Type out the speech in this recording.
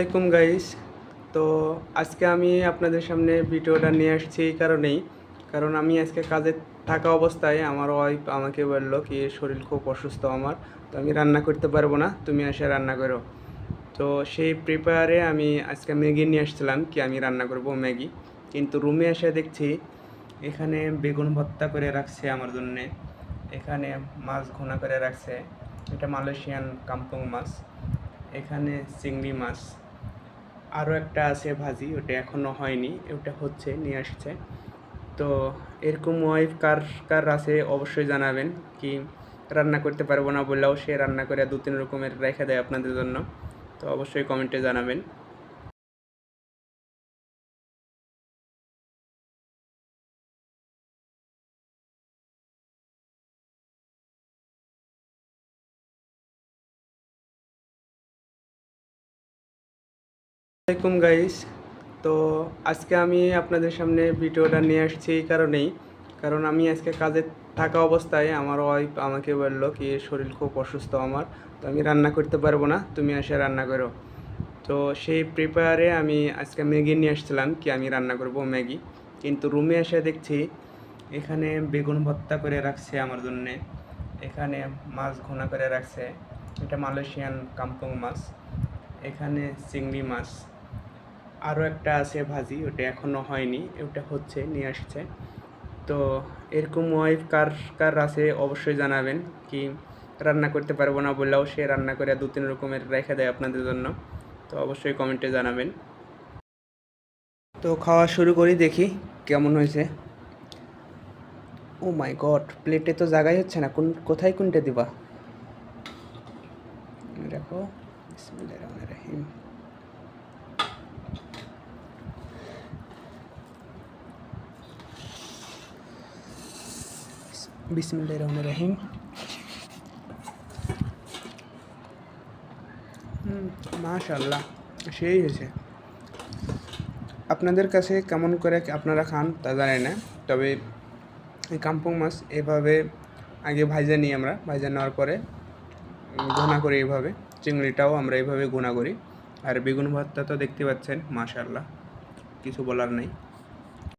আসসালামাইকুম গাইস তো আজকে আমি আপনাদের সামনে ভিডিওটা নিয়ে আসছি এই কারণেই। কারণ আমি আজকে কাজে থাকা অবস্থায় আমার ওয়াইফ আমাকে বলল কি, শরীর খুব অসুস্থ আমার, তো আমি রান্না করতে পারব না, তুমি এসে রান্না করো। তো সেই প্রিপেয়ারে আমি আজকে ম্যাগি নিয়ে আসছিলাম কি, আমি রান্না করব ম্যাগি। কিন্তু রুমে এসে দেখছি এখানে বেগুন ভর্তা করে রাখছে আমার জন্যে। এখানে মাছ ঘোনা করে রাখছে। এটা মালয়েশিয়ান কাম্পং মাছ। এখানে চিংড়ি মাছ। আরও একটা আছে ভাজি, ওটা এখনও হয়নি, ওটা হচ্ছে, নিয়ে আসছে। তো এরকম ওয়াইফ কার কার আছে অবশ্যই জানাবেন কি রান্না করতে পারব না বললেও সে রান্না করে দু তিন রকমের রেখে দেয় আপনাদের জন্য। তো অবশ্যই কমেন্টে জানাবেন। আসসালামাইকুম গাইস তো আজকে আমি আপনাদের সামনে ভিডিওটা নিয়ে আসছি এই কারণেই। কারণ আমি আজকে কাজে থাকা অবস্থায় আমার ওয়াইফ আমাকে বলল কি, শরীর খুব অসুস্থ আমার, তো আমি রান্না করতে পারব না, তুমি এসে রান্না করো। তো সেই প্রিপেয়ারে আমি আজকে ম্যাগি নিয়ে আসছিলাম কি, আমি রান্না করব ম্যাগি। কিন্তু রুমে এসে দেখছি এখানে বেগুন ভত্তা করে রাখছে আমার জন্যে। এখানে মাছ ঘোনা করে রাখছে। এটা মালয়েশিয়ান কাম্পং মাছ। এখানে চিংড়ি মাছ। আরও একটা আছে ভাজি, ওটা এখনও হয়নি, ওটা হচ্ছে, নিয়ে আসছে। তো এরকম ওয়াইফ কার কার আছে অবশ্যই জানাবেন কি রান্না করতে পারব না বললেও সে রান্না করে দু, তিন রকমের রেখে দেয় আপনাদের জন্য। তো অবশ্যই কমেন্টে জানাবেন। তো খাওয়া শুরু করি দেখি কেমন হয়েছে। ও মাই গড প্লেটে তো জায়গাই হচ্ছে না, কোন, কোথায় কোনটা দিবা? দেখো বিসমিল্লাহির রহমানির রহিম। হুম মাশাল্লাহ সেই হয়েছে। আপনাদের কাছে কেমন করে আপনারা খান তা জানি না, তবে কাম্পং মাছ এভাবে আগে ভাইজা নিই আমরা, ভাইজা নেওয়ার পরে ঘোনা করি এইভাবে, চিংড়িটাও আমরা এইভাবে ঘোনা করি। আর বেগুন ভর্তা তো দেখতে পাচ্ছেন মাশাল্লাহ কিছু বলার নেই।